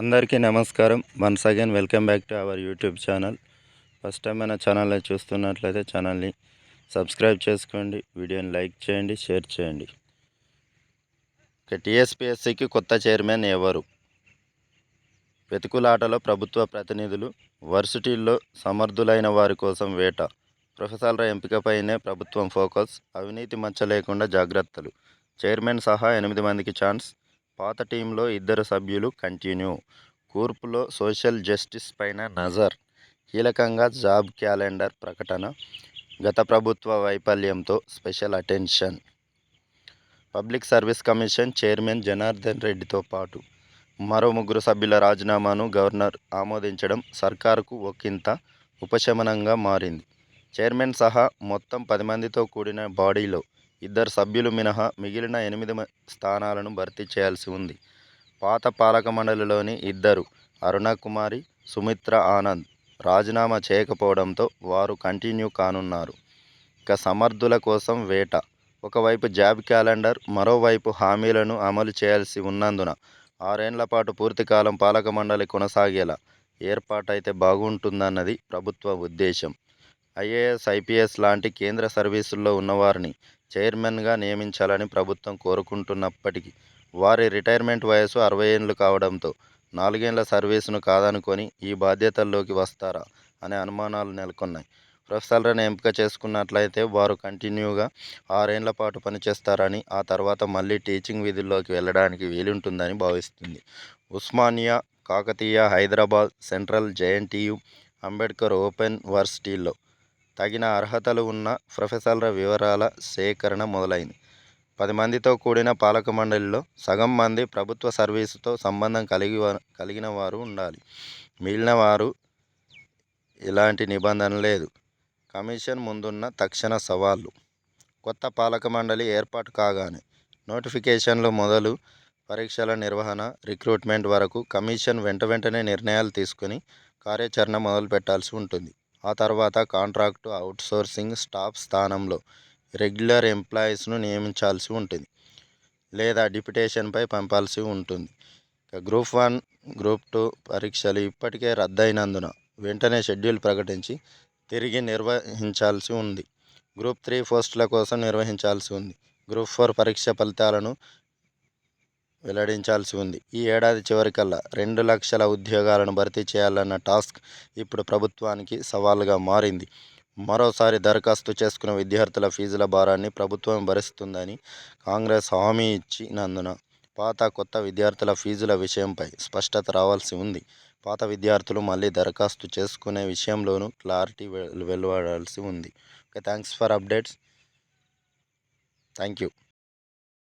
అందరికీ నమస్కారం. Once again welcome back to our YouTube channel. First time మన ఛానల్ని చూస్తున్నట్లయితే ఛానల్ని సబ్స్క్రైబ్ చేసుకోండి వీడియోని లైక్ చేయండి షేర్ చేయండి. ఇక టీఎస్పీఎస్సికి కొత్త చైర్మన్ ఎవరు? వెతుకులాటలో ప్రభుత్వ ప్రతినిధులు వర్సిటీల్లో సమర్థులైన వారి కోసం వేట. ప్రొఫెసర్ల ఎంపికపైనే ప్రభుత్వం ఫోకస్ అవినీతి మచ్చ లేకుండా జాగ్రత్తలు. చైర్మన్ సహా ఎనిమిది మందికి ఛాన్స్. పాత టీంలో ఇద్దరు సభ్యులు కంటిన్యూ. కూర్పులో సోషల్ జస్టిస్ పైన నజర్ కీలకంగా జాబ్ క్యాలెండర్ ప్రకటన గత ప్రభుత్వ వైఫల్యంతో special attention. Public service commission chairman Janardhan రెడ్డితో పాటు మరో ముగ్గురు సభ్యుల రాజీనామాను గవర్నర్ ఆమోదించడం సర్కారుకు ఒకంత ఉపశమనంగా మారింది. చైర్మన్ సహా మొత్తం పది మందితో కూడిన బాడీలో ఇద్దరు సభ్యులు మినహా మిగిలిన ఎనిమిది స్థానాలను భర్తీ చేయాల్సి ఉంది. పాత పాలక మండలిలోని ఇద్దరు అరుణ కుమారి సుమిత్ర ఆనంద్ రాజీనామా చేయకపోవడంతో వారు కంటిన్యూ కానున్నారు. ఇక సమర్థుల కోసం వేట. ఒకవైపు జాబ్ క్యాలెండర్ మరోవైపు హామీలను అమలు చేయాల్సి ఉన్నందున ఆరేండ్ల పాటు పూర్తికాలం పాలక మండలి కొనసాగేలా ఏర్పాటైతే బాగుంటుందన్నది ప్రభుత్వ ఉద్దేశం. ఐఏఎస్ ఐపీఎస్ లాంటి కేంద్ర సర్వీసుల్లో ఉన్నవారిని చైర్మన్గా నియమించాలని ప్రభుత్వం కోరుకుంటున్నప్పటికీ వారి రిటైర్మెంట్ వయసు అరవై ఏళ్ళు కావడంతో నాలుగేండ్ల సర్వీసును కాదనుకొని ఈ బాధ్యతల్లోకి వస్తారా అనే అనుమానాలు నెలకొన్నాయి. ప్రొఫెసర్లను ఎంపిక చేసుకున్నట్లయితే వారు కంటిన్యూగా ఆరేండ్ల పాటు పనిచేస్తారని ఆ తర్వాత మళ్ళీ టీచింగ్ విధుల్లోకి వెళ్ళడానికి వీలుంటుందని భావిస్తుంది. Osmania Kakatiya Hyderabad central JNTU Ambedkar open వర్సిటీల్లో తగిన అర్హతలు ఉన్న ప్రొఫెసర్ల వివరాల సేకరణ మొదలైంది. పది మందితో కూడిన పాలక మండలిలో సగం మంది ప్రభుత్వ సర్వీసుతో సంబంధం కలిగి కలిగిన వారు ఉండాలి. మిగిలిన వారు ఎలాంటి నిబంధన లేదు. కమిషన్ ముందున్న తక్షణ సవాళ్ళు కొత్త పాలక మండలి ఏర్పాటు కాగానే నోటిఫికేషన్లు మొదలు పరీక్షల నిర్వహణ రిక్రూట్మెంట్ వరకు కమిషన్ వెంట వెంటనే నిర్ణయాలు తీసుకుని కార్యాచరణ మొదలు పెట్టాల్సి ఉంటుంది. ఆ తర్వాత కాంట్రాక్టు అవుట్సోర్సింగ్ స్టాఫ్ స్థానంలో రెగ్యులర్ ఎంప్లాయీస్ను నియమించాల్సి ఉంటుంది లేదా డిప్యుటేషన్పై పంపాల్సి ఉంటుంది. గ్రూప్ వన్ గ్రూప్ టూ పరీక్షలు ఇప్పటికే రద్దయినందున వెంటనే షెడ్యూల్ ప్రకటించి తిరిగి నిర్వహించాల్సి ఉంది. గ్రూప్ త్రీ పోస్టుల కోసం నిర్వహించాల్సి ఉంది. గ్రూప్ ఫోర్ పరీక్ష ఫలితాలను వెల్లడించాల్సి ఉంది. ఈ ఏడాది చివరికల్లా రెండు లక్షల ఉద్యోగాలను భర్తీ చేయాలన్న టాస్క్ ఇప్పుడు ప్రభుత్వానికి సవాలుగా మారింది. మరోసారి దరఖాస్తు చేసుకున్న విద్యార్థుల ఫీజుల భారాన్ని ప్రభుత్వం భరిస్తుందని కాంగ్రెస్ హామీ ఇచ్చినందున పాత కొత్త విద్యార్థుల ఫీజుల విషయంపై స్పష్టత రావాల్సి ఉంది. పాత విద్యార్థులు మళ్ళీ దరఖాస్తు చేసుకునే విషయంలోనూ క్లారిటీ వెల్ వెలువడాల్సి ఉంది. Okay thanks for updates. Thank you.